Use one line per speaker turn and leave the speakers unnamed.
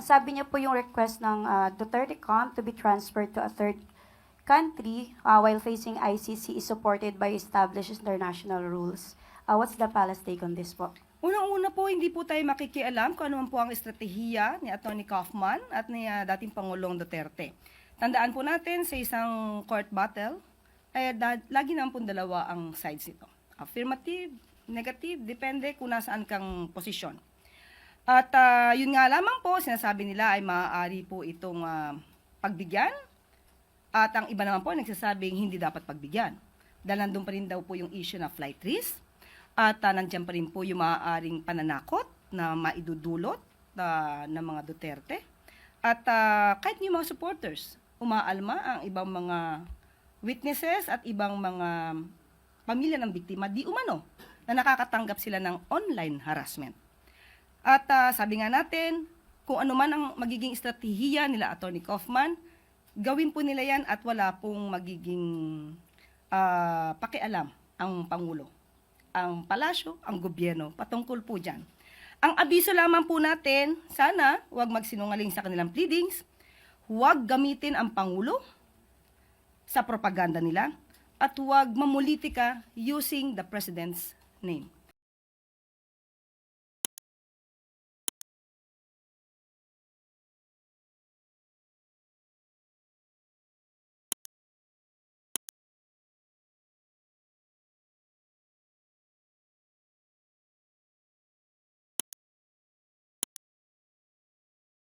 Ang sabi niya po yung request ng ah, Duterte camp to be transferred to a third country ah, while facing ICC is supported by established international rules. Ah, what's the palace take on this po?
Unang-una po, hindi po tayo makikialam kung ano man po ang estratehiya ni Atty. Kaufman at ni ah, dating Pangulong Duterte. Tandaan po natin sa isang court battle, eh, da- lagi naman po dalawa ang sides nito. Affirmative, negative, depende kung nasaan kang posisyon. At ah, yun nga lamang po, sinasabi nila ay maaari po itong ah, pagbigyan at ang iba naman po nagsasabing hindi dapat pagbigyan. Dahil nandun pa rin daw po yung issue na flight risk at uh, nandiyan pa rin po yung maaaring pananakot na maidudulot ah, ng mga Duterte. At ah, kahit yung mga supporters, umaalma ang ibang mga witnesses at ibang mga pamilya ng biktima, di umano, na nakakatanggap sila ng online harassment. At ah, sabi nga natin, kung ano man ang magiging estratehiya nila Attorney Kaufman, gawin po nila yan at wala pong magiging ah, pakialam ang Pangulo, ang palasyo, ang gobyerno, patungkol po dyan. Ang abiso lamang po natin, sana huwag magsinungaling sa kanilang pleadings, huwag gamitin ang Pangulo sa propaganda nila, at huwag mamulitika using the President's name.